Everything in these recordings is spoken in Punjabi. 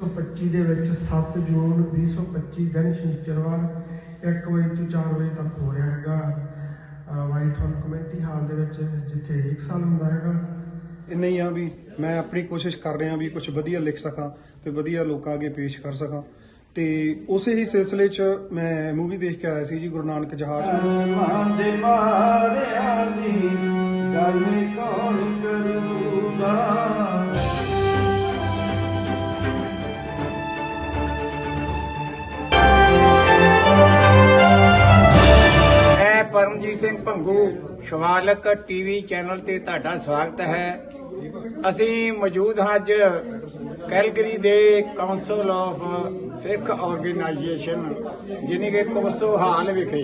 2025 ਦੇ ਵਿੱਚ 7 ਜੂਨ 2025 ਦਿਨ ਸ਼ਨੀਚਰਵਾਰ 1 ਵਜੇ ਤੋਂ 4 ਵਜੇ ਤੱਕ ਹੋ ਰਿਹਾ ਹੈਗਾ। ਵਾਈਟ ਹਾਊਸ ਕਮੇਟੀ ਹਾਲ ਦੇ ਵਿੱਚ ਜਿੱਥੇ ਇੱਕ ਸਾਲ ਹੁੰਦਾ ਹੈਗਾ। ਇੰਨਾ ਹੀ ਆ ਵੀ ਮੈਂ ਆਪਣੀ ਕੋਸ਼ਿਸ਼ ਕਰ ਰਿਹਾ ਵੀ ਕੁਝ ਵਧੀਆ ਲਿਖ ਸਕਾਂ ਤੇ ਵਧੀਆ ਲੋਕਾਂ ਅੱਗੇ ਪੇਸ਼ ਕਰ ਸਕਾਂ। ਤੇ ਉਸੇ ਹੀ ਸਿਲਸਿਲੇ 'ਚ ਮੈਂ ਮੂਵੀ ਦੇਖ ਕੇ ਆਇਆ ਸੀ ਜੀ ਗੁਰੂ ਨਾਨਕ ਜਹਾਜ਼। ਮਾਂ ਦੇ ਮਾਰਿਆਂ ਦੀ ਗੱਲ ਕੌਣ ਕਰੂਗਾ? ਸਿੰਘ ਭੰਗੂ ਸ਼ਿਵਾਲਕ ਟੀਵੀ ਚੈਨਲ ਤੇ ਤੁਹਾਡਾ ਸਵਾਗਤ ਹੈ। ਅਸੀਂ ਮੌਜੂਦ ਹਾਂ ਅੱਜ ਕੈਲਗਰੀ ਦੇ ਕਾਉਂਸਲ ਆਫ ਸਿੱਖ ਆਰਗੇਨਾਈਜੇਸ਼ਨ ਜਿਹਨੇ ਕਿ ਕੋਸੋ ਹਾਲ ਵਿਖੇ,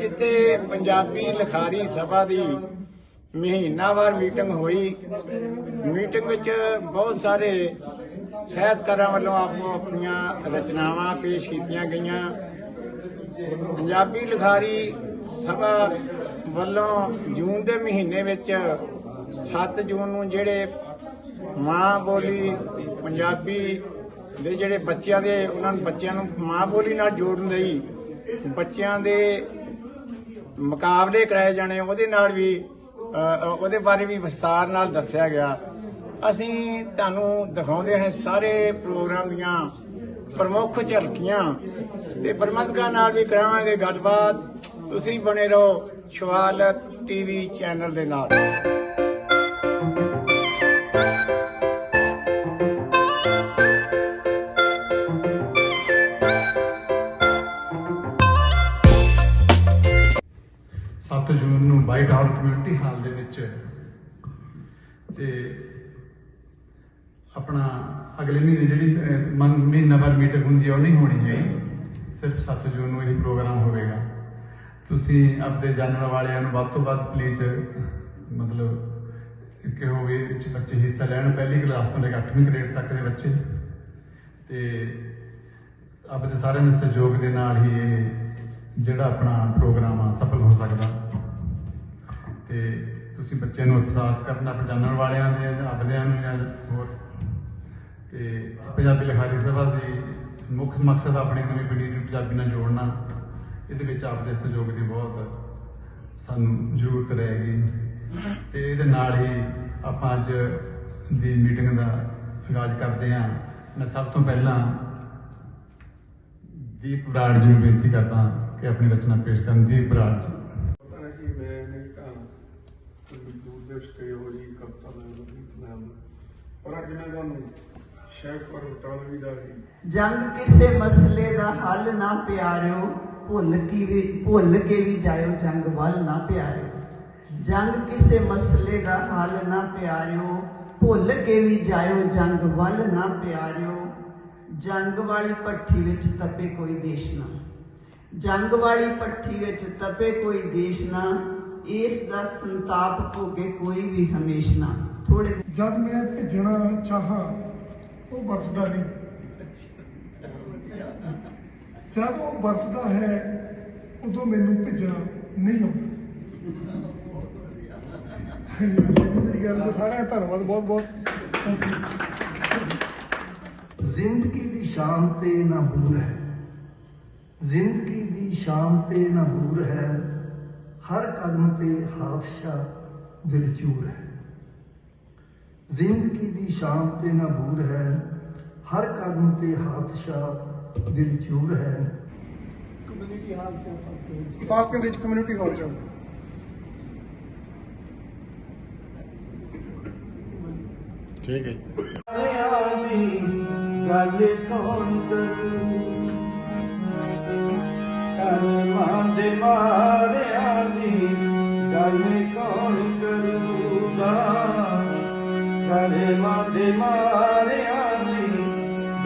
ਜਿੱਥੇ ਪੰਜਾਬੀ ਲਿਖਾਰੀ ਸਭਾ ਦੀ ਮਹੀਨਾਵਾਰ ਮੀਟਿੰਗ ਹੋਈ। ਮੀਟਿੰਗ ਵਿੱਚ ਬਹੁਤ ਸਾਰੇ ਸਾਹਿਤਕਾਰਾਂ ਵੱਲੋਂ ਆਪੋ ਆਪਣੀਆਂ ਰਚਨਾਵਾਂ ਪੇਸ਼ ਕੀਤੀਆਂ ਗਈਆਂ। ਪੰਜਾਬੀ ਲਿਖਾਰੀ ਸਭਾ ਵੱਲੋਂ ਜੂਨ ਦੇ ਮਹੀਨੇ ਵਿੱਚ 7 ਜੂਨ ਨੂੰ ਜਿਹੜੇ ਮਾਂ ਬੋਲੀ ਪੰਜਾਬੀ ਦੇ ਜਿਹੜੇ ਬੱਚਿਆਂ ਦੇ, ਉਹਨਾਂ ਨੂੰ ਬੱਚਿਆਂ ਨੂੰ ਮਾਂ ਬੋਲੀ ਨਾਲ ਜੋੜਨ ਲਈ ਬੱਚਿਆਂ ਦੇ ਮੁਕਾਬਲੇ ਕਰਾਏ ਜਾਣੇ, ਉਹਦੇ ਨਾਲ ਵੀ ਉਹਦੇ ਬਾਰੇ ਵੀ ਵਿਸਤਾਰ ਨਾਲ ਦੱਸਿਆ ਗਿਆ। ਅਸੀਂ ਤੁਹਾਨੂੰ ਦਿਖਾਉਂਦੇ ਹਾਂ ਸਾਰੇ ਪ੍ਰੋਗਰਾਮ ਦੀਆਂ ਪ੍ਰਮੁੱਖ ਝਲਕੀਆਂ ਤੇ ਪ੍ਰਬੰਧਕਾਂ ਨਾਲ ਵੀ ਕਰਾਵਾਂਗੇ ਗੱਲਬਾਤ। ਤੁਸੀਂ ਬਣੇ ਰਹੋ ਸ਼ਵਾਲਕ ਟੀਵੀ ਚੈਨਲ ਦੇ ਨਾਲ। ਸੱਤ ਜੂਨ ਨੂੰ ਵਾਈਟ ਹਾਊਸ ਕਮਿਊਨਿਟੀ ਹਾਲ ਦੇ ਵਿੱਚ ਤੇ ਆਪਣਾ ਅਗਲੇ ਮਹੀਨੇ ਜਿਹੜੀ ਮਹੀਨਾ ਮੰ- ਮੀਟਿੰਗ ਹੁੰਦੀ ਹੈ ਉਹ ਨਹੀਂ ਹੋਣੀ ਹੈ ਸਿਰਫ 7 ਜੂਨ ਨੂੰ ਇਹ ਪ੍ਰੋਗਰਾਮ ਹੋਵੇਗਾ। ਤੁਸੀਂ ਆਪਦੇ ਜਾਣਨ ਵਾਲਿਆਂ ਨੂੰ ਵੱਧ ਤੋਂ ਵੱਧ ਪਲੀਜ਼ ਮਤਲਬ ਕਿ ਹੋਵੇ ਵਿੱਚ ਬੱਚੇ ਹਿੱਸਾ ਲੈਣ, ਪਹਿਲੀ ਕਲਾਸ ਤੋਂ ਲੈ ਕੇ 8ਵੀਂ ਗ੍ਰੇਡ ਤੱਕ ਦੇ ਬੱਚੇ। ਤੇ ਆਪਦੇ ਸਾਰਿਆਂ ਦੇ ਸਹਿਯੋਗ ਦੇ ਨਾਲ ਹੀ ਇਹ ਜਿਹੜਾ ਆਪਣਾ ਪ੍ਰੋਗਰਾਮ ਆ, ਸਫਲ ਹੋ ਸਕਦਾ। ਤੇ ਤੁਸੀਂ ਬੱਚਿਆਂ ਨੂੰ ਉਤਸ਼ਾਹਿਤ ਕਰਨਾ, ਆਪਣੇ ਜਾਣਨ ਵਾਲਿਆਂ ਦੇ, ਆਪਦਿਆਂ ਨੂੰ ਜਾਂ ਹੋਰ। ਤੇ ਪੰਜਾਬੀ ਲਿਖਾਰੀ ਸਭਾ ਦੀ ਮੁੱਖ ਮਕਸਦ ਆਪਣੀ ਨਵੀਂ ਪੀੜ੍ਹੀ ਨੂੰ ਪੰਜਾਬੀ ਨਾਲ ਜੋੜਨਾ। ਇਹਦੇ ਵਿੱਚ ਆਪਦੇ ਸਹਿਯੋਗ ਦੀ ਬਹੁਤ ਸਾਨੂੰ ਜ਼ਰੂਰਤ ਰਹੇਗੀ। ਤੇ ਇਹਦੇ ਨਾਲ ਹੀ ਆਪਾਂ ਅੱਜ ਦੀ ਮੀਟਿੰਗ ਦਾ ਆਗਾਜ਼ ਕਰਦੇ ਹਾਂ। ਮੈਂ ਸਭ ਤੋਂ ਪਹਿਲਾਂ ਦੀਪ ਬਰਾੜ ਜੀ ਨੂੰ ਬੇਨਤੀ ਕਰਦਾ ਕਿ ਆਪਣੀ ਰਚਨਾ ਪੇਸ਼ ਕਰਨ। ਦੀਪ ਬਰਾੜ ਜੀ। ਜੰਗ ਕਿਸੇ ਮਸਲੇ ਦਾ ਹੱਲ ਨਾ ਪਿਆਰਿਓ ਭੁੱਲ ਕੀ ਵੀ ਭੁੱਲ ਕੇ ਵੀ ਜਾਇਓ ਜੰਗ ਵੱਲ ਨਾ ਪਿਆਰਿਓ। ਜੰਗ ਕਿਸੇ ਮਸਲੇ ਦਾ ਹੱਲ ਨਾ ਪਿਆਰਿਓ। ਭੁੱਲ ਕੇ ਵੀ ਜਾਇਓ ਜੰਗ ਵੱਲ ਨਾ ਪਿਆਰਿਓ। ਜੰਗ ਵਾਲੀ ਭੱਠੀ ਵਿੱਚ ਤਪੇ ਕੋਈ ਦੇਸ਼ ਨਾ। ਜੰਗ ਵਾਲੀ ਭੱਠੀ ਵਿੱਚ ਤਪੇ ਕੋਈ ਦੇਸ਼ ਨਾ। ਇਸ ਦਾ ਸੰਤਾਪ ਭੋਗੇ ਕੋਈ ਵੀ ਹਮੇਸ਼ ਨਾ। ਥੋੜੇ ਜਦ ਮੈਂ ਭੇਜਣਾ ਚਾਹਾਂ ਉਹ ਵਰਸਦਾ ਨਹੀਂ। ਜਦ ਉਹ ਵਰਸਦਾ ਹੈ, ਉਦੋਂ ਮੈਨੂੰ ਭੇਜਣਾ ਨਹੀਂ ਆਉਂਦਾ। ਮੇਰੀ ਗੱਲ ਦਾ ਸਾਰਿਆਂ ਦਾ ਧੰਨਵਾਦ, ਬਹੁਤ ਬਹੁਤ। ਜ਼ਿੰਦਗੀ ਦੀ ਸ਼ਾਮ ਤੇ ਨਾ ਬੂਰ ਹੈ। ਜ਼ਿੰਦਗੀ ਦੀ ਸ਼ਾਮ ਤੇ ਨਾ ਬੂਰ ਹੈ। ਹਰ ਕਦਮ ਤੇ ਹਾਦਸਾ ਦਿਲਚੂਰ ਹੈ। ਜ਼ਿੰਦਗੀ ਦੀ ਸ਼ਾਮ ਤੇ ਨਾ ਬੂਰ ਹੈ। ਹਰ ਕਦਮ ਤੇ ਹਾਦਸਾ ਦਿਲ ਚੂਰ ਹੈ ਕਮਿਊਨਿਟੀ ਹਾਲ ਜਾਓ ਠੀਕ ਹੈ ਜੀ ਮਾਰਿਆਂ ਦੀ ਗੱਲ ਕੌਣ ਕਰੂ ਕਰਮਾਂ ਦੇ ਮਾਰਿਆਂ ਦੀ ਗੱਲ ਕੌਣ ਕਰੂਗਾ ਕਰਮਾਂ ਦੇ ਮਾਰਿਆਂ ਦੀ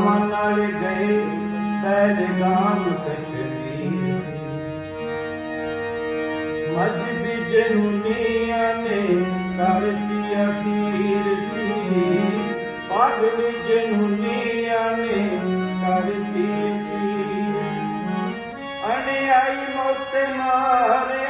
ਚਾਹ ਮਾਮਾ ਨਾਲ ਗਏ ਪਹਿਲਗਾਮ ਕਸ਼ਮੀਰ ਮਸਜਿਦ ਜਨੂਨੀਆਂ ਨੇ ਕਰਤੀ ਅਖੀਰ ਸੀ ਪਾਗਲ ਜਨੂਨੀਆਂ ਨੇ ਕਰਤੀ ਅਖੀਰ। ਅਣਿਆਈ ਮੌਤ ਮਾਰਿਆਂ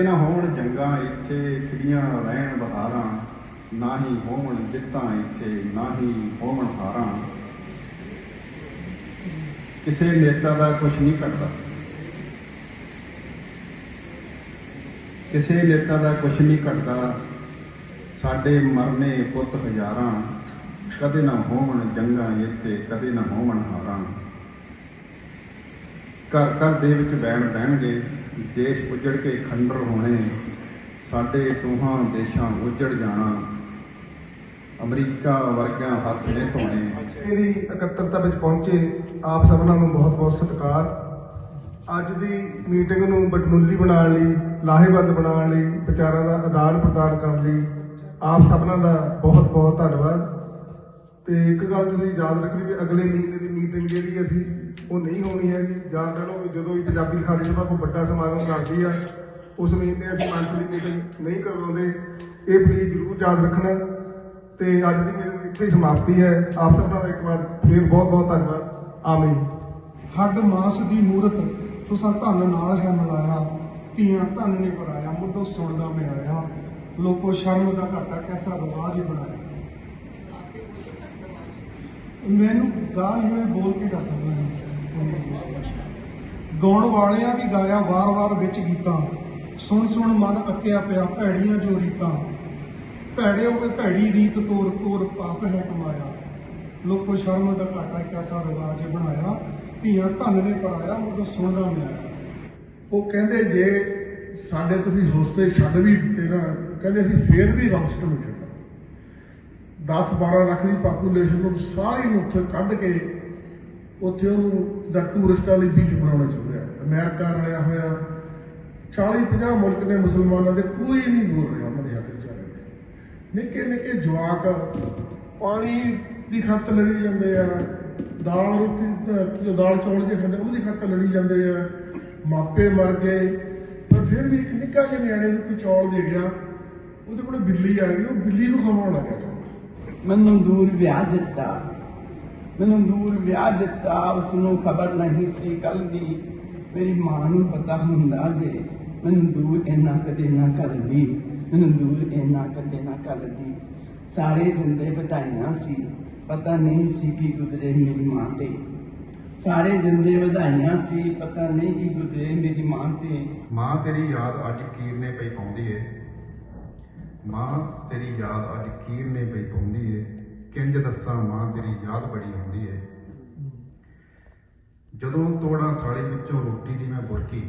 ਕਦੇ ਨਾ ਹੋਣ ਜੰਗਾਂ ਇੱਥੇ, ਖਿੜੀਆਂ ਰਹਿਣ ਬਹਾਰਾਂ, ਨਾ ਹੀ ਹੋਵਣ ਜਿੱਤਾਂ ਇੱਥੇ, ਨਾ ਹੀ ਹੋਵਣ ਹਾਰਾਂ। ਕਿਸੇ ਨੇਤਾ ਦਾ ਕੁਝ ਨਹੀਂ ਘਟਦਾ। ਕਿਸੇ ਨੇਤਾ ਦਾ ਕੁਝ ਨਹੀਂ ਘਟਦਾ। ਸਾਡੇ ਮਰਨੇ ਪੁੱਤ ਹਜ਼ਾਰਾਂ, ਕਦੇ ਨਾ ਹੋਵਣ ਜੰਗਾਂ ਇੱਥੇ, ਕਦੇ ਨਾ ਹੋਵਣ ਹਾਰਾਂ। ਘਰ ਘਰ ਦੇ ਵਿੱਚ ਬੈਣ ਬਹਿਣਗੇ। ਦੇਸ਼ ਉਜੜ ਕੇ ਖੰਡਰ ਹੋਣੇ, ਸਾਡੇ ਦੋਹਾਂ ਦੇਸ਼ਾਂ ਉਜੜ ਜਾਣਾ। ਅਮਰੀਕਾ ਵਰਗਿਆਂ ਹੱਥ ਨੇ ਧੋਣੇ। ਇਹਦੀ ਇਕੱਤਰਤਾ ਵਿੱਚ ਪਹੁੰਚੇ ਆਪ ਸਭਨਾਂ ਨੂੰ ਬਹੁਤ ਬਹੁਤ ਸਤਿਕਾਰ। ਅੱਜ ਦੀ ਮੀਟਿੰਗ ਨੂੰ ਬਟਨੂਲੀ ਬਣਾਉਣ ਲਈ, ਲਾਹੇਵੰਦ ਬਣਾਉਣ ਲਈ, ਵਿਚਾਰਾਂ ਦਾ ਆਦਾਨ ਪ੍ਰਦਾਨ ਕਰਨ ਲਈ ਆਪ ਸਭਨਾਂ ਦਾ ਬਹੁਤ ਬਹੁਤ ਧੰਨਵਾਦ। ਤੇ ਇੱਕ ਗੱਲ ਤੁਸੀਂ ਯਾਦ ਰੱਖਣੀ ਵੀ ਅਗਲੇ ਮਹੀਨੇ ਦੀ ਮੀਟਿੰਗ ਜਿਹੜੀ ਅਸੀਂ ਉਹ ਨਹੀਂ ਹੋਣੀ ਹੈਗੀ। ਜਾਂ ਕਹ ਲਓ ਵੀ ਜਦੋਂ ਵੀ ਪੰਜਾਬੀ ਲਿਖਾਰੀ ਸਭਾ ਕੋਈ ਵੱਡਾ ਸਮਾਗਮ ਕਰਦੀ ਆ ਉਸ ਮਹੀਨੇ ਅਸੀਂ ਮੰਥਲੀ ਮੀਟਿੰਗ ਨਹੀਂ ਕਰਵਾਉਂਦੇ। ਇਹ ਪਲੀਜ਼ ਜ਼ਰੂਰ ਯਾਦ ਰੱਖਣਾ। ਤੇ ਅੱਜ ਦੀ ਮੀਟਿੰਗ ਇੱਥੇ ਹੀ ਸਮਾਪਤੀ ਹੈ। ਆਪ ਸਭਨਾਂ ਦਾ ਇੱਕ ਵਾਰ ਫਿਰ ਬਹੁਤ ਬਹੁਤ ਧੰਨਵਾਦ। ਆਮੀਨ। ਹੱਡ ਮਾਸ ਦੀ ਮੂਰਤ ਤੁਸਾਂ ਧਨ ਨਾਲ ਹੈ ਮਿਲਾਇਆ। ਧੀਆਂ ਧਨ ਨੇ ਪਰਾਇਆ ਮੁੱਢੋਂ ਸੁਣਦਾ ਮੈਂ ਆਇਆ ਲੋਕੋ ਸ਼ਰਮ ਦਾ ਘਾਟਾ ਕੈਸਾ ਰਿਵਾਜ ਬਣਾਇਆ। ਮੈਨੂੰ ਗਾ ਨਹੀਂ ਮੈਂ ਬੋਲ ਕੇ ਦੱਸ ਸਕਦਾ ਗਾਉਣ ਵਾਲਿਆਂ ਵੀ ਗਾਇਆ ਵਾਰ-ਵਾਰ ਵਿੱਚ ਗੀਤਾਂ। ਸੁਣ ਸੁਣ ਮਨ ਅੱਕਿਆ ਪਿਆ, ਭੈੜੀਆਂ ਜੋ ਰੀਤਾਂ। ਭੈੜੇ ਹੋਵੇ ਭੈੜੀ ਰੀਤ ਤੋਰ ਤੋਰ ਪਾਪ ਹੈ ਕਮਾਇਆ। ਲੋਕੋ ਸ਼ਰਮ ਦਾ ਘਾਟਾ ਇੱਕ ਐਸਾ ਰਿਵਾਜ ਬਣਾਇਆ। ਧੀਆਂ ਧਨ ਨੇ ਪਰਾਇਆ ਉਹ ਸੁਣਦਾ ਮੈਂ ਆਇਆ। ਉਹ ਕਹਿੰਦੇ, ਜੇ ਸਾਡੇ ਤੁਸੀਂ ਹੌਸਲੇ ਛੱਡ ਵੀ ਦਿੱਤੇ ਨਾ, ਕਹਿੰਦੇ ਅਸੀਂ ਫੇਰ ਵੀ ਰਮਸਟ ਨੂੰ ਛੱਡਾਂ 10 12 ਲੱਖ ਦੀ ਪਾਪੂਲੇਸ਼ਨ ਨੂੰ ਸਾਰੀ ਨੂੰ ਉੱਥੇ ਕੱਢ ਕੇ ਉੱਥੇ ਉਹਨੂੰ ਦਾ ਟੂਰਿਸਟਾਂ ਲਈ ਬੀਚ ਬਣਾਉਣਾ ਚਾਹੁੰਦੇ ਆ। ਅਮਰੀਕਾ ਰਲਿਆ ਹੋਇਆ 40 50 ਮੁਲਕ ਨੇ ਮੁਸਲਮਾਨਾਂ ਦੇ ਕੋਈ ਨਹੀਂ ਬੋਲ ਰਿਹਾ ਉਹਨਾਂ ਦੇ ਹੱਕ ਵਿੱਚ ਨਿੱਕੇ ਨਿੱਕੇ ਜਵਾਕ ਪਾਣੀ ਦੀ ਖਾਤਰ ਲੜੀ ਜਾਂਦੇ ਆ, ਦਾਲ ਰੋਟੀ ਦਾਲ ਚੌਲ ਜੇ ਖਾਂਦੇ, ਉਹਦੀ ਖਾਤਰ ਲੜੀ ਜਾਂਦੇ ਆ, ਮਾਪੇ ਮਰ ਗਏ। ਪਰ ਫਿਰ ਵੀ ਇੱਕ ਨਿੱਕਾ ਜਿਹਾ ਨਿਆਣੇ ਨੂੰ ਕੋਈ ਚੌਲ ਦੇ ਗਿਆ, ਉਹਦੇ ਕੋਲ ਬਿੱਲੀ ਆ ਗਈ, ਉਹ ਬਿੱਲੀ ਨੂੰ ਖਵਾਉਣ ਲੱਗਿਆ। ਚੌਲ ਮੈਨੂੰ ਵਿਆਹ ਦਿੱਤਾ। ਮੈਨੂੰ ਦੂਰ ਵਿਆਹ ਦਿੱਤਾ ਉਸ ਨੂੰ ਖਬਰ ਨਹੀਂ ਸੀ ਕੱਲ ਦੀ। ਮੇਰੀ ਮਾਂ ਨੂੰ ਪਤਾ ਹੁੰਦਾ ਜੇ ਮੈਨੂੰ ਦੂਰ ਇੰਨਾ ਕਦੇ ਨਾ ਕਰਦੀ। ਮੈਨੂੰ ਦੂਰ ਇੰਨਾ ਕਦੇ ਨਾ ਕਰਦੀ। ਸਾਰੇ ਜਿੰਦੇ ਵਧਾਈਆਂ ਸੀ। ਪਤਾ ਨਹੀਂ ਸੀ ਕੀ ਗੁਜ਼ਰੇ ਮੇਰੀ ਮਾਂ ਤੇ। ਸਾਰੇ ਜਿੰਦੇ ਵਧਾਈਆਂ ਸੀ। ਪਤਾ ਨਹੀਂ ਕੀ ਗੁਜ਼ਰੇ ਮੇਰੀ ਮਾਂ ਤੇ। ਮਾਂ, ਤੇਰੀ ਯਾਦ ਅੱਜ ਕੀਰਨੇ ਪਈ ਪਾਉਂਦੀ ਏ। ਮਾਂ, ਤੇਰੀ ਯਾਦ ਅੱਜ ਕੀਰਨੇ ਪਈ ਪਾਉਂਦੀ ਏ। ਕਿੰਜ ਦੱਸਾਂ ਮਾਂ ਤੇਰੀ ਯਾਦ ਬੜੀ ਆਉਂਦੀ ਏ। ਜਦੋਂ ਤੋੜਾਂ ਥਾਲੀ ਵਿੱਚੋਂ ਰੋਟੀ ਦੀ ਮੈਂ ਬੁਰਕੀ,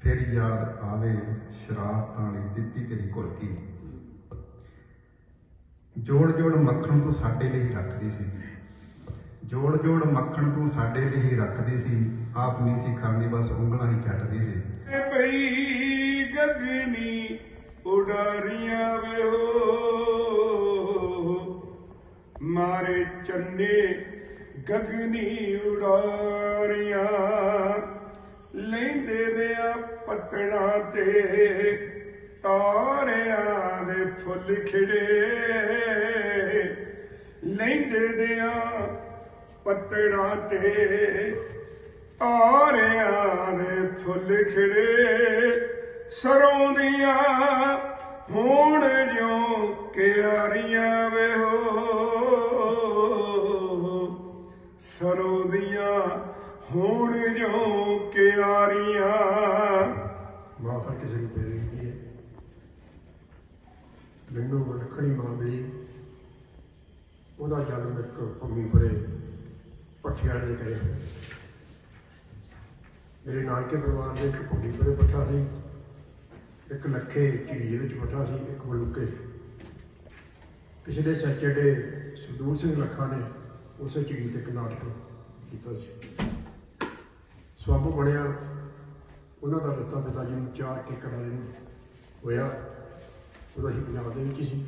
ਫਿਰ ਯਾਦ ਆਵੇ ਸ਼ਰਾਬ ਤਾਂ ਦਿੱਤੀ ਤੇਰੀ ਕੁਰਕੀ ਜੋੜ ਜੋੜ ਮੱਖਣ ਤੂੰ ਸਾਡੇ ਲਈ ਰੱਖਦੀ ਸੀ। ਜੋੜ ਜੋੜ ਮੱਖਣ ਤੂੰ ਸਾਡੇ ਲਈ ਹੀ ਰੱਖਦੀ ਸੀ। ਆਪ ਨਹੀਂ ਸੀ ਖਾਂਦੀ, ਬਸ ਉਂਗਲਾਂ ਹੀ ਛੱਡਦੀ ਸੀ। ਪਈ ਗਗਨੀ ਉਡਾਰੀਆਂ ਵੇ ਹੋ। ਮਾਰੇ ਚੰਨੇ ਗਗਨੀ ਉਡਾਰੀਆਂ। ਲੈਂਦੇ ਦੇ ਆ ਪਤਣਾ ਤੇ ਤਾਰਿਆਂ ਦੇ ਫੁੱਲ ਖਿੜੇ। ਲੈਂਦੇ ਦਿਆਂ ਪੱਤੜਾਂ ਤੇ ਤਾਰਿਆਂ ਦੇ ਫੁੱਲ ਖਿੜੇ। ਸਰੋਂ ਦੀਆਂ ਹੋਣ ਜਿਉਂ ਕਿਆਰੀਆਂ ਵੇ ਹੋ ਸਰੋਂ ਦੀਆਂ ਹੋਣ ਜਿਉਂ ਕਿਆਰੀਆਂ ਮਾਫ ਕਰ ਕਿਸੇ ਨੂੰ ਪੈ ਹੁੰਦੀ ਹੈ। ਮੈਨੂੰ ਵਡਖਣੀ ਮਾਂ ਮਿਲੀ। ਉਹਦਾ ਜਨਮ ਇੱਕ ਭੂਮੀਪੁਰੇ ਪੱਠੇ ਵਾਲੇ ਦੇ ਘਰੇ ਮੇਰੇ ਨਾਨਕੇ ਪਰਿਵਾਰ ਦੇ ਇੱਕ ਭੂਮੀਪੁਰੇ ਪੱਠਾ ਸੀ। ਇੱਕ ਲੱਖੇ ਝਿੜੀ ਦੇ ਵਿੱਚ ਬੈਠਾ ਸੀ, ਇੱਕ ਮਲੁੱਕੇ ਪਿਛਲੇ ਸੈਚਰਡੇ ਸੁਦੂਰ ਸਿੰਘ ਲੱਖਾ ਨੇ ਉਸੇ ਝਿੜੀ ਤੇ ਇੱਕ ਨਾਟਕ ਕੀਤਾ ਸੀ। ਸਵਾਬੂ ਬਣਿਆ, ਉਹਨਾਂ ਦਾ ਦਿੱਤਾ ਪਿਤਾ ਜੀ ਨੂੰ ਚਾਰ ਕਿੱਕਰ ਵਾਲੇ ਨੂੰ ਹੋਇਆ। ਉਹਦਾ ਅਸੀਂ ਪੰਜਾਬ ਦੇ ਵਿੱਚ ਸੀ।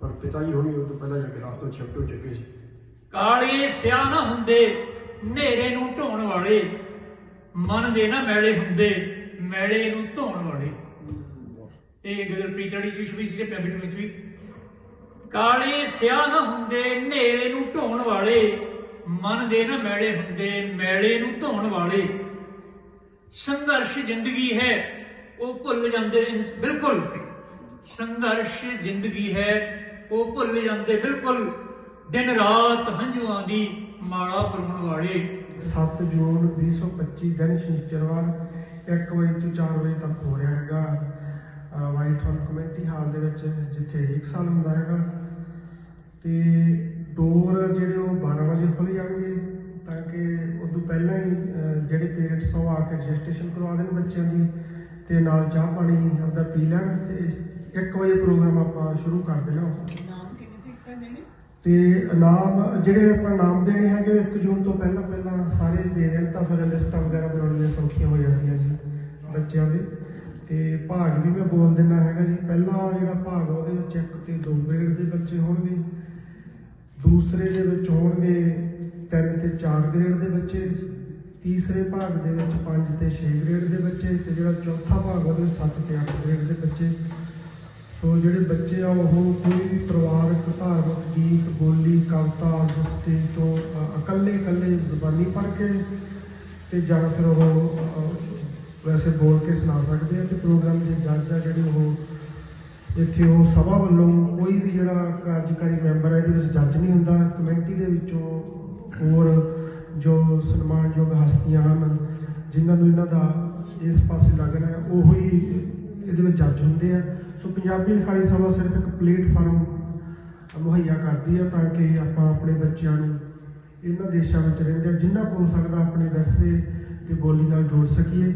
ਪਰ ਪਿਤਾ ਜੀ ਹੋਣੀ ਉਹ ਤੋਂ ਪਹਿਲਾਂ ਜਾ ਕੇ ਤੋਂ ਛਿਪਟ ਹੋ ਚੁੱਕੇ ਸੀ। ਕਾਲੇ ਸਿਆ ਨਾ ਹੁੰਦੇ, ਹਨੇਰੇ ਨੂੰ ਢੋਣ ਵਾਲੇ। ਮਨ ਦੇ ਨਾ ਮੈਲੇ ਹੁੰਦੇ। ਮੈਲੇ ਨੂੰ ਧੋਣ ਵਾਲੇ। ਇਹ ਗਦਰ ਪ੍ਰੀਤੜੀ ਵਿੱਚ ਵੀ ਸੀ ਤੇ ਪੈਬਿਟ ਵਿੱਚ ਵੀ। ਕਾਲੇ ਸਿਆ ਨਾ ਹੁੰਦੇ ਹਨੇਰੇ ਨੂੰ ਢੋਣ ਵਾਲੇ। ਮਨ ਦੇ ਨਾ ਮੈਲੇ ਹੁੰਦੇ ਮੈਲੇ ਨੂੰ ਧੋਣ ਵਾਲੇ। ਸੰਘਰਸ਼ ਜ਼ਿੰਦਗੀ ਹੈ ਉਹ ਭੁੱਲ ਜਾਂਦੇ ਨੇ ਬਿਲਕੁਲ। ਸੰਘਰਸ਼ ਜ਼ਿੰਦਗੀ ਹੈ ਉਹ ਭੁੱਲ ਜਾਂਦੇ ਬਿਲਕੁਲ। ਦਿਨ ਰਾਤ ਹੰਝੂਆਂ ਦੀ ਮਾਲਾ ਪਰਉਣ ਵਾਲੇ। 7 ਜੂਨ 2025 ਦਿਨ ਸ਼ਨੀਚਰਵਾਰ 1 ਵਜੇ ਤੋਂ 4 ਵਜੇ ਤੱਕ ਹੋ ਰਿਹਾ ਹੈਗਾ। ਵਾਈਟ ਹਾਲ ਕਮੇਟੀ ਹਾਲ ਦੇ ਵਿੱਚ ਜਿੱਥੇ ਇੱਕ ਸਾਲ ਹੁੰਦਾ ਹੈਗਾ। ਤੇ ਡੋਰ ਜਿਹੜੇ ਉਹ 12 ਵਜੇ ਖੁੱਲ ਜਾਣਗੇ ਤਾਂ ਕਿ ਉਦੋਂ ਪਹਿਲਾਂ ਹੀ ਜਿਹੜੇ ਪੇਰੈਂਟਸ ਉਹ ਆ ਕੇ ਰਜਿਸਟ੍ਰੇਸ਼ਨ ਕਰਵਾ ਦੇਣ ਬੱਚਿਆਂ ਦੀ ਤੇ ਨਾਲ ਚਾਹ ਪਾਣੀ ਆਪਦਾ ਪੀ ਲੈਣ ਤੇ 1 ਵਜੇ ਪ੍ਰੋਗਰਾਮ ਆਪਾਂ ਸ਼ੁਰੂ ਕਰ ਦੇਣਾ। ਨਾਮ ਕਿਹਦੇ ਤੇ ਦੇਣੇ? ਤੇ ਇਨਾਮ ਜਿਹੜੇ ਆਪਾਂ ਨਾਮ ਦੇਣੇ ਹੈਗੇ 1 ਜੂਨ ਤੋਂ ਪਹਿਲਾਂ ਪਹਿਲਾਂ ਸਾਰੇ ਦੇ ਦੇਣ ਤਾਂ ਫਿਰ ਲਿਸਟਾਂ ਵਗੈਰਾ ਬਣਾਉਣੀਆਂ ਸੌਖੀਆਂ ਹੋ ਜਾਂਦੀਆਂ ਜੀ। ਬੱਚਿਆਂ ਦੇ। ਤੇ ਭਾਗ ਵੀ ਮੈਂ ਬੋਲ ਦਿੰਦਾ ਹੈਗਾ ਜੀ। ਪਹਿਲਾ ਜਿਹੜਾ ਭਾਗ ਉਹਦੇ ਵਿੱਚ ਇੱਕ ਤੇ ਦੋ ਗ੍ਰੇਡ ਦੇ ਬੱਚੇ ਹੋਣਗੇ, ਦੂਸਰੇ ਦੇ ਵਿੱਚ ਹੋਣਗੇ ਤਿੰਨ ਤੇ ਚਾਰ ਗ੍ਰੇਡ ਦੇ ਬੱਚੇ, ਤੀਸਰੇ ਭਾਗ ਦੇ ਵਿੱਚ 5 ਤੇ 6 ਗ੍ਰੇਡ ਦੇ ਬੱਚੇ ਤੇ ਜਿਹੜਾ ਚੌਥਾ ਭਾਗ ਉਹਦੇ 7 ਤੇ 8 ਗ੍ਰੇਡ ਦੇ ਬੱਚੇ। ਸੋ ਜਿਹੜੇ ਬੱਚੇ ਆ, ਉਹ ਕੋਈ ਵੀ ਪਰਿਵਾਰਕ ਧਾਰਮਿਕ ਗੀਤ, ਬੋਲੀ, ਕਵਿਤਾ ਸਟੇਜ ਤੋਂ ਇਕੱਲੇ ਇਕੱਲੇ ਜ਼ੁਬਾਨੀ ਪੜ੍ਹ ਕੇ ਤੇ ਜਾਂ ਫਿਰ ਉਹ ਵੈਸੇ ਬੋਲ ਕੇ ਸੁਣਾ ਸਕਦੇ ਆ ਤੇ ਪ੍ਰੋਗਰਾਮ ਦੇ ਜੱਜ ਆ ਜਿਹੜੇ ਉਹ ਇੱਥੇ ਉਹ ਸਭਾ ਵੱਲੋਂ ਕੋਈ ਵੀ ਜਿਹੜਾ ਕਾਰਜਕਾਰੀ ਮੈਂਬਰ ਹੈ, ਇਹਦੇ ਵਿੱਚ ਜੱਜ ਨਹੀਂ ਹੁੰਦਾ। ਕਮੇਟੀ ਦੇ ਵਿੱਚੋਂ ਹੋਰ ਜੋ ਸਨਮਾਨਯੋਗ ਹਸਤੀਆਂ ਹਨ, ਜਿਨ੍ਹਾਂ ਨੂੰ ਇਹਨਾਂ ਦਾ ਇਸ ਪਾਸੇ ਲੱਗਣਾ ਹੈ, ਉਹ ਹੀ ਇਹਦੇ ਵਿੱਚ ਜੱਜ ਹੁੰਦੇ ਆ। ਸੋ ਪੰਜਾਬੀ ਲਿਖਾਰੀ ਸਭਾ ਸਿਰਫ ਇੱਕ ਪਲੇਟਫਾਰਮ ਮੁਹੱਈਆ ਕਰਦੀ ਹੈ ਤਾਂ ਕਿ ਆਪਾਂ ਆਪਣੇ ਬੱਚਿਆਂ ਨੂੰ ਇਹਨਾਂ ਦੇਸ਼ਾਂ ਵਿੱਚ ਰਹਿੰਦੇ ਜਿੰਨਾ ਕੁ ਹੋ ਸਕਦਾ ਆਪਣੇ ਵਿਰਸੇ ਤੇ ਬੋਲੀ ਨਾਲ ਜੋੜ ਸਕੀਏ।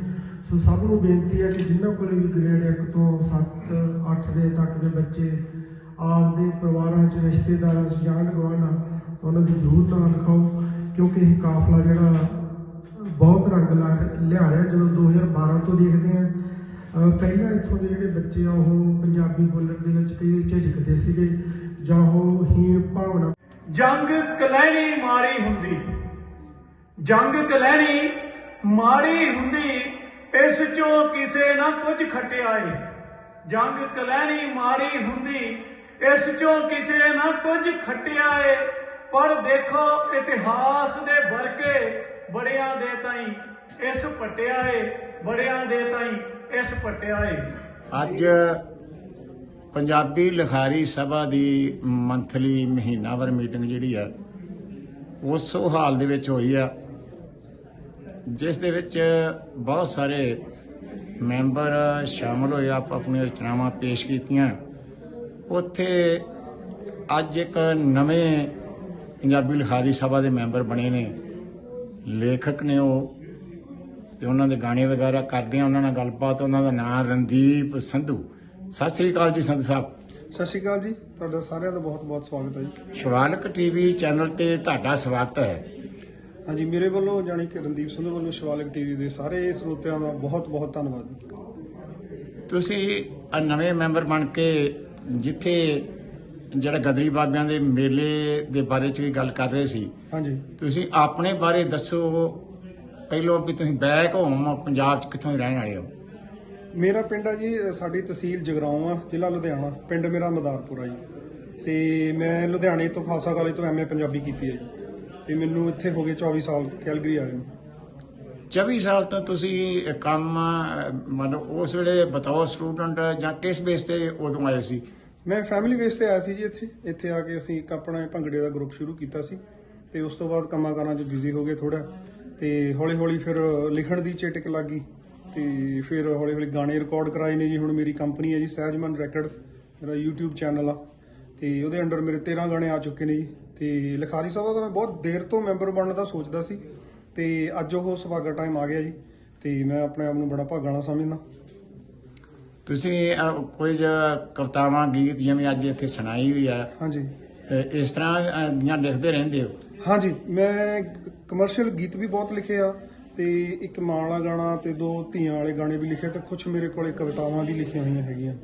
ਸੋ ਸਭ ਨੂੰ ਬੇਨਤੀ ਹੈ ਕਿ ਜਿਨ੍ਹਾਂ ਕੋਲ ਵੀ ਗ੍ਰੇਡ 1 ਤੋਂ 7 8 ਦੇ ਤੱਕ ਦੇ ਬੱਚੇ ਆਪਦੇ ਪਰਿਵਾਰਾਂ 'ਚ, ਰਿਸ਼ਤੇਦਾਰਾਂ 'ਚ ਜਾਣ ਗਵਾਣਾ ਉਹਨਾਂ ਦੀ ਜ਼ਰੂਰ ਨਾਂ ਲਿਖਾਓ ਕਿਉਂਕਿ ਇਹ ਕਾਫਲਾ ਜਿਹੜਾ ਬਹੁਤ ਰੰਗ ਲਾ ਲਿਆ ਰਿਹਾ, ਜਦੋਂ 2012 ਤੋਂ ਦੇਖਦੇ ਆ ਅਹ ਪਹਿਲਾਂ ਇੱਥੋਂ ਦੇ ਜਿਹੜੇ ਬੱਚੇ ਆ, ਉਹ ਪੰਜਾਬੀ ਬੋਲਣ ਦੇ ਵਿੱਚ ਕਈ ਵਾਰ ਝਿਜਕਦੇ ਸੀਗੇ, ਜਾਂ ਉਹ ਹੀਣ ਭਾਵਨਾ ਜੰਗ ਕਲੈਣੀ ਮਾੜੀ ਹੁੰਦੀ। ਜੰਗ ਕਲੈਣੀ ਮਾੜੀ ਹੁੰਦੀ। ਇਸ ਚੋਂ ਕਿਸੇ ਨਾ ਕੁਝ ਖਟਿਆ ਏ। ਜੰਗ ਕਲੈਣੀ ਮਾਰੀ ਹੁੰਦੀ, ਇਸ ਚੋਂ ਕਿਸੇ ਨਾ ਕੁਝ ਖਟਿਆ ਏ। ਪਰ ਦੇਖੋ ਇਤਿਹਾਸ ਦੇ ਵਰਕੇ ਬੜਿਆਂ ਦੇ ਤਾਈ ਇਸ ਪਟਿਆ ਏ, ਬੜਿਆਂ ਦੇ ਤਾਈ ਇਸ ਪਟਿਆ ਏ। ਅੱਜ ਪੰਜਾਬੀ ਲਿਖਾਰੀ ਸਭਾ ਦੀ ਮੰਥਲੀ ਮਹੀਨਾਵਰ ਮੀਟਿੰਗ ਜਿਹੜੀ ਆ ਉਸ ਹਾਲ ਦੇ ਵਿੱਚ ਹੋਈ ਆ। ਜਿਸ ਦੇ ਵਿੱਚ ਬਹੁਤ ਸਾਰੇ ਮੈਂਬਰ ਸ਼ਾਮਲ ਹੋਏ ਆਪ ਆਪਣੀਆਂ ਰਚਨਾਵਾਂ ਪੇਸ਼ ਕੀਤੀਆਂ। ਉੱਥੇ ਅੱਜ ਇੱਕ ਨਵੇਂ ਪੰਜਾਬੀ ਲਿਖਾਰੀ ਸਭਾ ਦੇ ਮੈਂਬਰ ਬਣੇ ਨੇ। ਲੇਖਕ ਨੇ ਉਹ ਤੇ ਉਹਨਾਂ ਦੇ ਗਾਣੇ ਵਗੈਰਾ ਕਰਦੇ ਆ ਉਹਨਾਂ ਨਾਲ ਗੱਲਬਾਤ ਉਹਨਾਂ ਦਾ ਨਾਮ ਰਣਦੀਪ ਸੰਧੂ। ਸਤਿ ਸ੍ਰੀ ਅਕਾਲ ਜੀ ਸੰਧੂ ਸਾਹਿਬ। ਸਤਿ ਸ਼੍ਰੀ ਅਕਾਲ ਜੀ ਤੁਹਾਡਾ ਸਾਰਿਆਂ ਦਾ ਬਹੁਤ ਬਹੁਤ ਸਵਾਗਤ ਹੈ ਜੀ। ਸ਼ਿਵਾਲਕ ਟੀਵੀ ਚੈਨਲ ਤੇ ਤੁਹਾਡਾ ਸਵਾਗਤ ਹੈ। ਹਾਂਜੀ ਮੇਰੇ ਵੱਲੋਂ ਜਾਣੀ ਕਿ ਰਣਦੀਪ ਸੰਧੂ ਵੱਲੋਂ ਸ਼ਿਵਾਲਿਕ ਟੀਵੀ ਦੇ ਸਾਰੇ ਸਰੋਤਿਆਂ ਦਾ ਬਹੁਤ ਬਹੁਤ ਧੰਨਵਾਦ। ਤੁਸੀਂ ਆ ਨਵੇਂ ਮੈਂਬਰ ਬਣ ਕੇ ਜਿੱਥੇ ਜਿਹੜਾ ਗਦਰੀ ਬਾਬਿਆਂ ਦੇ ਮੇਲੇ ਦੇ ਬਾਰੇ ਚ ਵੀ ਗੱਲ ਕਰ ਰਹੇ ਸੀ ਹਾਂਜੀ। ਤੁਸੀਂ ਆਪਣੇ ਬਾਰੇ ਦੱਸੋ ਪਹਿਲਾਂ ਵੀ ਤੁਸੀਂ ਬੈਕ ਹੋਮ ਪੰਜਾਬ ਚ ਕਿੱਥੋਂ ਰਹਿਣ ਵਾਲੇ ਹੋ? ਮੇਰਾ ਪਿੰਡ ਆ ਜੀ ਸਾਡੀ ਤਹਿਸੀਲ ਜਗਰਾਉਂ ਆ ਜ਼ਿਲ੍ਹਾ ਲੁਧਿਆਣਾ ਪਿੰਡ ਮੇਰਾ ਮਦਾਰਪੁਰਾ ਜੀ। ਤੇ ਮੈਂ ਲੁਧਿਆਣੇ ਤੋਂ ਖਾਲਸਾ ਕਾਲਜ ਤੋਂ ਐਮਏ ਪੰਜਾਬੀ ਕੀਤੀ ਹੈ ਜੀ। ਤੇ ਮੈਨੂੰ ਇੱਥੇ ਹੋ ਗਏ 24 ਸਾਲ ਕੈਲਗਰੀ ਆਏ ਨੂੰ। 24 ਸਾਲ ਤੋਂ ਤੁਸੀਂ ਕੰਮ ਮਤਲਬ ਉਸ ਵੇਲੇ ਬਤੌਰ ਸਟੂਡੈਂਟ ਜਾਂ ਕਿਸ ਬੇਸ ਤੇ ਉਦੋਂ ਆਏ ਸੀ? ਮੈਂ ਫੈਮਿਲੀ ਬੇਸ ਤੇ ਆਇਆ ਸੀ ਜੀ ਇੱਥੇ। ਇੱਥੇ ਆ ਕੇ ਅਸੀਂ ਇੱਕ ਆਪਣਾ ਭੰਗੜੇ ਦਾ ਗਰੁੱਪ ਸ਼ੁਰੂ ਕੀਤਾ ਸੀ ਤੇ ਉਸ ਤੋਂ ਬਾਅਦ ਕੰਮਾਂ ਕਾਰਾਂ 'ਚ ਬਿਜ਼ੀ ਹੋ ਗਏ ਥੋੜਾ ਤੇ ਹੌਲੀ ਹੌਲੀ ਫਿਰ ਲਿਖਣ ਦੀ ਚੇਟਕ ਲੱਗ ਗਈ ਤੇ ਫਿਰ ਹੌਲੀ ਹੌਲੀ ਗਾਣੇ ਰਿਕਾਰਡ ਕਰਾਏ ਨੇ ਜੀ। ਹੁਣ ਮੇਰੀ ਕੰਪਨੀ ਹੈ ਜੀ ਸਹਿਜਮਨ ਰੈਕਡ ਮੇਰਾ YouTube ਚੈਨਲ ਆ ਤੇ ਉਹਦੇ ਅੰਡਰ ਮੇਰੇ 13 ਗਾਣੇ ਆ ਚੁੱਕੇ ਨੇ ਜੀ। ਤੇ ਲਿਖਾਰੀ ਸਭਾ ਦਾ ਮੈਂ ਬਹੁਤ ਦੇਰ ਤੋਂ ਮੈਂਬਰ ਬਣਨ ਦਾ ਸੋਚਦਾ ਸੀ ਤੇ ਅੱਜ ਉਹ ਸੁਭਾਗਾ ਟਾਈਮ ਆ ਗਿਆ ਜੀ ਤੇ ਮੈਂ ਆਪਣੇ ਆਪ ਨੂੰ ਬੜਾ ਭਾਗਾਂ ਨਾਲ ਸਮਝਦਾ। ਤੁਸੀਂ ਅਹ, ਕੁਝ ਕਵਿਤਾਵਾਂ ਗੀਤ ਜਿਵੇਂ ਅੱਜ ਇੱਥੇ ਸੁਣਾਈ ਵੀ ਹੈ ਹਾਂਜੀ। ਅਹ, ਇਸ ਤਰ੍ਹਾਂ ਅਹ, ਦੀਆਂ ਲਿਖਦੇ ਰਹਿੰਦੇ ਹੋ? ਹਾਂਜੀ ਮੈਂ ਕਮਰਸ਼ੀਅਲ ਗੀਤ ਵੀ ਬਹੁਤ ਲਿਖੇ ਆ ਤੇ ਇੱਕ ਮਾਂ ਵਾਲਾ ਗਾਣਾ ਤੇ ਦੋ ਧੀਆਂ ਵਾਲੇ ਗਾਣੇ ਵੀ ਲਿਖੇ ਤੇ ਕੁਝ ਮੇਰੇ ਕੋਲੇ ਕਵਿਤਾਵਾਂ ਵੀ ਲਿਖੀਆਂ ਹੋਈਆਂ ਹੈਗੀਆਂ।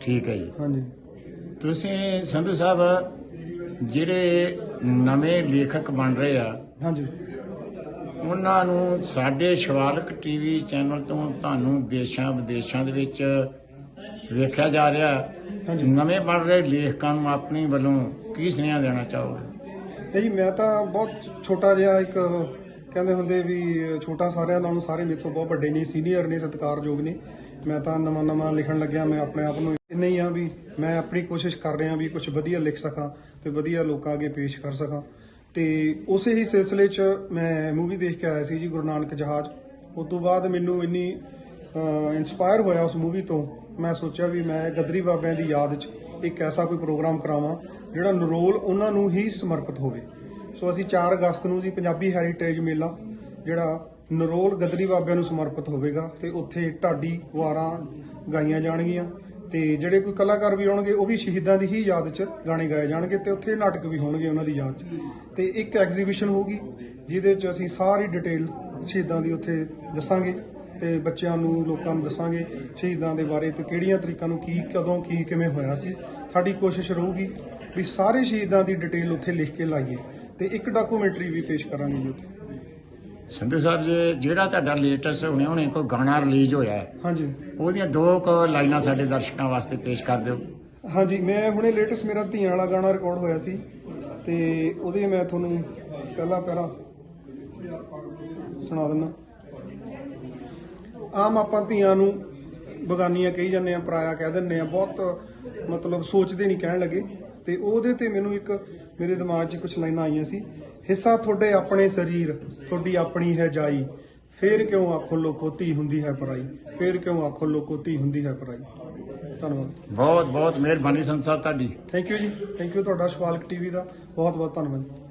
ਠੀਕ ਹੈ ਜੀ। ਹਾਂਜੀ। ਤੁਸੀਂ ਸੰਧੂ ਸਾਹਿਬ ਜਿਹੜੇ ਨਵੇਂ ਲੇਖਕ ਬਣ ਰਹੇ ਆ ਹਾਂਜੀ। ਉਹਨਾਂ ਨੂੰ ਸਾਡੇ ਸ਼ਿਵਾਲਕ ਟੀਵੀ ਚੈਨਲ ਤੋਂ ਤੁਹਾਨੂੰ ਦੇਸ਼ਾਂ ਵਿਦੇਸ਼ਾਂ ਦੇ ਵਿੱਚ ਵੇਖਿਆ ਜਾ ਰਿਹਾ। ਨਵੇਂ ਬਣ ਰਹੇ ਲੇਖਕਾਂ ਨੂੰ ਆਪਣੀ ਵੱਲੋਂ ਕੀ ਸੁਨੇਹਾ ਦੇਣਾ ਚਾਹੋਗੇ? ਜੀ ਮੈਂ ਤਾਂ ਬਹੁਤ ਛੋਟਾ ਜਿਹਾ ਇੱਕ ਕਹਿੰਦੇ ਹੁੰਦੇ ਵੀ ਛੋਟਾ ਸਾਰਿਆਂ ਨਾਲੋਂ ਸਾਰੇ ਮੇਥੋਂ ਬਹੁਤ ਵੱਡੇ ਨੇ ਸੀਨੀਅਰ ਨੇ ਸਤਿਕਾਰਯੋਗ ਨੇ। ਮੈਂ ਤਾਂ ਨਵਾਂ ਨਵਾਂ ਲਿਖਣ ਲੱਗਿਆ ਮੈਂ ਆਪਣੇ ਆਪ ਨੂੰ ਇੰਨਾ ਹੀ ਆ ਵੀ ਮੈਂ ਆਪਣੀ ਕੋਸ਼ਿਸ਼ ਕਰ ਰਿਹਾ ਵੀ ਕੁਝ ਵਧੀਆ ਲਿਖ ਸਕਾਂ। ਤੇ ਵਧੀਆ ਲੋਕਾਂ ਅੱਗੇ ਪੇਸ਼ ਕਰ ਸਕਾਂ। ਤੇ ਉਸੇ ਹੀ ਸਿਲਸਿਲੇ 'ਚ ਮੈਂ ਮੂਵੀ ਦੇਖ ਕੇ ਆਇਆ ਸੀ ਜੀ, ਗੁਰੂ ਨਾਨਕ ਜਹਾਜ਼। ਉਸ ਤੋਂ ਬਾਅਦ ਮੈਨੂੰ ਇੰਨੀ ਇਨਸਪਾਇਰ ਹੋਇਆ ਉਸ ਮੂਵੀ ਤੋਂ, ਮੈਂ ਸੋਚਿਆ ਵੀ ਮੈਂ ਗਦਰੀ ਬਾਬਿਆਂ ਦੀ ਯਾਦ 'ਚ ਇੱਕ ਐਸਾ ਕੋਈ ਪ੍ਰੋਗਰਾਮ ਕਰਾਵਾਂ, ਜਿਹੜਾ ਨਰੋਲ ਉਹਨਾਂ ਨੂੰ ਹੀ ਸਮਰਪਿਤ ਹੋਵੇ। ਸੋ ਅਸੀਂ 4 ਅਗਸਤ ਨੂੰ ਜੀ ਪੰਜਾਬੀ ਹੈਰੀਟੇਜ ਮੇਲਾ, ਜਿਹੜਾ ਨਰੋਲ ਗਦਰੀ ਬਾਬਿਆਂ ਨੂੰ ਸਮਰਪਿਤ ਹੋਵੇਗਾ, ਤੇ ਉੱਥੇ ਢਾਡੀ ਵਾਰਾਂ ਗਾਈਆਂ ਜਾਣਗੀਆਂ। ਤੇ ਜਿਹੜੇ ਕੋਈ ਕਲਾਕਾਰ ਵੀ ਆਉਣਗੇ, ਉਹ ਵੀ ਸ਼ਹੀਦਾਂ ਦੀ ਹੀ ਯਾਦ 'ਚ ਗਾਣੇ ਗਾਏ ਜਾਣਗੇ ਤੇ ਉੱਥੇ ਨਾਟਕ ਵੀ ਹੋਣਗੇ ਉਹਨਾਂ ਦੀ ਯਾਦ 'ਚ। ਤੇ ਇੱਕ ਐਗਜ਼ੀਬਿਸ਼ਨ ਹੋਊਗੀ, ਜਿਹਦੇ 'ਚ ਅਸੀਂ ਸਾਰੀ ਡਿਟੇਲ ਸ਼ਹੀਦਾਂ ਦੀ ਉੱਥੇ ਦੱਸਾਂਗੇ ਤੇ ਬੱਚਿਆਂ ਨੂੰ, ਲੋਕਾਂ ਨੂੰ ਦੱਸਾਂਗੇ ਸ਼ਹੀਦਾਂ ਦੇ ਬਾਰੇ ਤੇ ਕਿਹੜੀਆਂ ਤਰੀਕਾਂ ਨੂੰ ਕੀ, ਕਦੋਂ ਕੀ, ਕਿਵੇਂ ਹੋਇਆ ਸੀ। ਸਾਡੀ ਕੋਸ਼ਿਸ਼ ਰਹੂਗੀ ਵੀ ਸਾਰੇ ਸ਼ਹੀਦਾਂ ਦੀ ਡਿਟੇਲ ਉੱਥੇ ਲਿਖ ਕੇ ਲਾਈਏ ਤੇ ਇੱਕ ਡਾਕੂਮੈਂਟਰੀ ਵੀ ਪੇਸ਼ ਕਰਾਂਗੇ ਜੀ ਉੱਥੇ। ਸੰਧੂ ਸਾਹਿਬ ਜੀ ਜਿਹੜਾ ਤੁਹਾਡਾ ਲੇਟੈਸਟ ਹੁਣੇ ਹੁਣੇ ਕੋਈ ਗਾਣਾ ਰਿਲੀਜ਼ ਹੋਇਆ ਹੈ ਹਾਂਜੀ। ਉਹਦੀਆਂ ਦੋ ਕੁ ਲਾਈਨਾਂ ਸਾਡੇ ਦਰਸ਼ਕਾਂ ਵਾਸਤੇ ਪੇਸ਼ ਕਰ ਦਿਓ। ਹਾਂਜੀ ਮੈਂ ਹੁਣੇ ਲੇਟੈਸਟ ਮੇਰਾ ਧੀਆਂ ਵਾਲਾ ਗਾਣਾ ਰਿਕਾਰਡ ਹੋਇਆ ਸੀ ਤੇ ਉਹਦੇ ਮੈਂ ਤੁਹਾਨੂੰ ਪਹਿਲਾ ਪਹਿਰਾ ਸੁਣਾ ਦਿੰਦਾ। ਆਮ ਆਪਾਂ ਧੀਆਂ ਨੂੰ ਬਗਾਨੀਆਂ ਕਹੀ ਜਾਂਦੇ ਆ ਪਰਾਇਆ ਕਹਿ ਦਿੰਦੇ ਆ ਬਹੁਤ ਮਤਲਬ ਸੋਚਦੇ ਨਹੀਂ ਕਹਿਣ ਲੱਗੇ। ਤੇ ਉਹਦੇ ਤੇ ਮੈਨੂੰ ਇੱਕ ਮੇਰੇ ਦਿਮਾਗ 'ਚ ਕੁਝ ਲਾਈਨਾਂ ਆਈਆਂ ਸੀ। ਹਿੱਸਾ ਤੁਹਾਡੇ ਆਪਣੇ ਸਰੀਰ ਤੁਹਾਡੀ ਆਪਣੀ ਹੈ ਜਾਈ। ਫੇਰ ਕਿਉਂ ਆਖੋ ਲੋਕੋ ਧੀ ਹੁੰਦੀ ਹੈ ਪਰਾਈ? ਫੇਰ ਕਿਉਂ ਆਖੋ ਲੋਕੋ ਧੀ ਹੁੰਦੀ ਹੈ ਪਰਾਈ? ਧੰਨਵਾਦ। ਬਹੁਤ ਬਹੁਤ ਮਿਹਰਬਾਨੀ ਸਾਹਿਬ ਤੁਹਾਡੀ। ਥੈਂਕ ਯੂ ਜੀ। ਥੈਂਕ ਯੂ ਤੁਹਾਡਾ ਸ਼ਵਾਲਕ ਟੀਵੀ ਦਾ। ਬਹੁਤ ਬਹੁਤ ਧੰਨਵਾਦ।